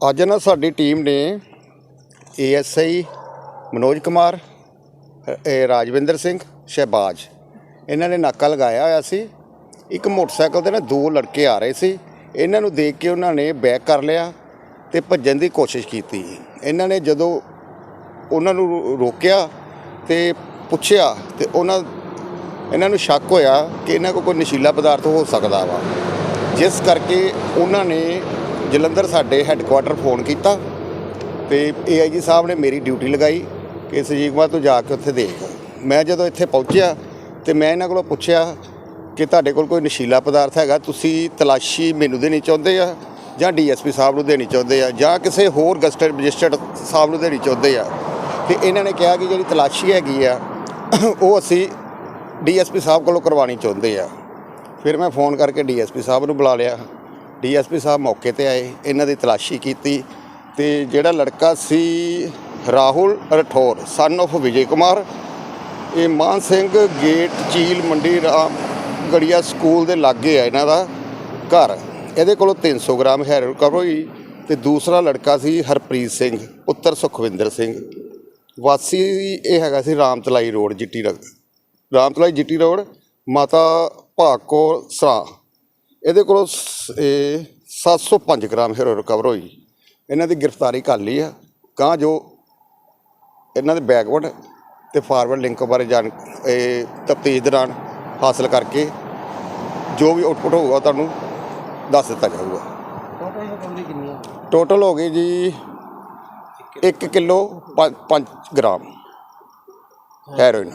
ਅੱਜ ਨਾ ਸਾਡੀ ਟੀਮ ਨੇ ਏਐਸਆਈ ਮਨੋਜ ਕੁਮਾਰ ਇਹ ਰਾਜਵਿੰਦਰ ਸਿੰਘ, ਸ਼ਹਿਬਾਜ਼। ਇਹਨਾਂ ਨੇ ਨਾਕਾ ਲਗਾਇਆ ਹੋਇਆ ਸੀ। ਇੱਕ ਮੋਟਰਸਾਈਕਲ ਤੇ ਨਾ ਦੋ ਲੜਕੇ ਆ ਰਹੇ ਸੀ। ਇਹਨਾਂ ਨੂੰ ਦੇਖ ਕੇ ਉਹਨਾਂ ਨੇ ਬੈਕ ਕਰ ਲਿਆ ਤੇ ਭੱਜਣ ਦੀ ਕੋਸ਼ਿਸ਼ ਕੀਤੀ। ਇਹਨਾਂ ਨੇ ਜਦੋਂ ਉਹਨਾਂ ਨੂੰ ਰੋਕਿਆ ਤੇ ਪੁੱਛਿਆ ਤੇ ਉਹਨਾਂ, ਇਹਨਾਂ ਨੂੰ ਸ਼ੱਕ ਹੋਇਆ ਕਿ ਇਹਨਾਂ ਕੋਲ ਕੋਈ ਨਸ਼ੀਲਾ ਪਦਾਰਥ ਹੋ ਸਕਦਾ ਵਾ। ਜਿਸ ਕਰਕੇ ਉਹਨਾਂ ਨੇ ਜਲੰਧਰ ਸਾਡੇ ਹੈੱਡਕੁਆਟਰ ਫੋਨ ਕੀਤਾ ਤੇ ਏਆਈਜੀ ਸਾਹਿਬ ਨੇ ਮੇਰੀ ਡਿਊਟੀ ਲਗਾਈ ਕਿ ਸਜੀਵਾ ਤੋਂ ਜਾ ਕੇ ਉੱਥੇ ਦੇਖ। ਮੈਂ ਜਦੋਂ ਇੱਥੇ ਪਹੁੰਚਿਆ ਤੇ ਮੈਂ ਇਹਨਾਂ ਕੋਲੋਂ ਪੁੱਛਿਆ ਕਿ ਤੁਹਾਡੇ ਕੋਲ ਕੋਈ ਨਸ਼ੀਲਾ ਪਦਾਰਥ ਹੈਗਾ, ਤੁਸੀਂ ਤਲਾਸ਼ੀ ਮੈਨੂੰ ਦੇਣੀ ਚਾਹੁੰਦੇ ਆ ਜਾਂ ਡੀਐਸਪੀ ਸਾਹਿਬ ਨੂੰ ਦੇਣੀ ਚਾਹੁੰਦੇ ਆ ਜਾਂ ਕਿਸੇ ਹੋਰ ਗਸਟਡ ਰਜਿਸਟਰਡ ਸਾਹਿਬ ਨੂੰ ਦੇਣੀ ਚਾਹੁੰਦੇ ਆ? ਤੇ ਇਹਨਾਂ ਨੇ ਕਿਹਾ ਕਿ ਜਿਹੜੀ ਤਲਾਸ਼ੀ ਹੈਗੀ ਆ, ਉਹ ਅਸੀਂ ਡੀਐਸਪੀ ਸਾਹਿਬ ਕੋਲੋਂ ਕਰਵਾਉਣੀ ਚਾਹੁੰਦੇ ਆ। ਫਿਰ ਮੈਂ ਫੋਨ ਕਰਕੇ ਡੀਐਸਪੀ ਸਾਹਿਬ ਨੂੰ ਬੁਲਾ ਲਿਆ। ਡੀਐਸਪੀ ਸਾਹਿਬ ਮੌਕੇ ਤੇ ਆਏ, ਇਹਨਾਂ ਦੀ ਤਲਾਸ਼ੀ ਕੀਤੀ ਤੇ ਜਿਹੜਾ ਲੜਕਾ ਸੀ ਰਾਹੁਲ ਰਠੌਰ ਸਨ of ਵਿਜੇ ਕੁਮਾਰ, ਇਹ ਮਾਨ ਸਿੰਘ ਗੇਟ ਚੀਲ ਮੰਡੀ ਰਾਮ ਗੜੀਆ ਸਕੂਲ ਦੇ ਲਾਗੇ ਆ ਇਹਨਾਂ ਦਾ ਘਰ। ਇਹਦੇ ਕੋਲੋਂ 300 ਗ੍ਰਾਮ ਹੈਰੋਇਨ ਰਿਕਵਰ ਹੋਈ ਤੇ ਦੂਸਰਾ ਲੜਕਾ ਸੀ ਹਰਪ੍ਰੀਤ ਸਿੰਘ, ਪੁੱਤਰ ਸੁਖਵਿੰਦਰ ਸਿੰਘ। ਵਾਸੀ ਇਹ ਹੈਗਾ ਸੀ ਰਾਮਤਲਾਈ ਰੋਡ, ਜਿੱਟੀ ਰਗ ਰਾਮਤਲਾਈ, ਜਿੱਟੀ ਰੋਡ, ਮਾਤਾ ਭਾਗੋ ਸਰਾ। ਇਹਦੇ ਕੋਲੋਂ ਸ- ਇਹ 705 ਗ੍ਰਾਮ ਹੈਰੋ ਰਿਕਵਰ ਹੋਈ। ਇਹਨਾਂ ਦੀ ਗ੍ਰਿਫਤਾਰੀ ਕਰ ਲਈ ਆ। ਕਾਂ ਜੋ ਇਹਨਾਂ ਦੇ ਬੈਕਵਰਡ ਤੇ ਫਾਰਵਰਡ ਲਿੰਕ ਬਾਰੇ ਜਾਣ ਇਹ ਤਫਤੀਸ਼ ਦੌਰਾਨ ਹਾਸਲ ਕਰਕੇ ਜੋ ਵੀ ਆਉਟਪੁੱਟ ਹੋਊਗਾ ਤੁਹਾਨੂੰ ਦੱਸ ਦਿੱਤਾ ਜਾਊਗਾ। ਟੋਟਲ ਰਿਕਵਰੀ ਕਿੰਨੀ ਹੈ ਟੋਟਲ ਹੋ ਗਈ ਜੀ 1 ਕਿਲੋ 5 ਗ੍ਰਾਮ। ਹੈਰੋਇਨ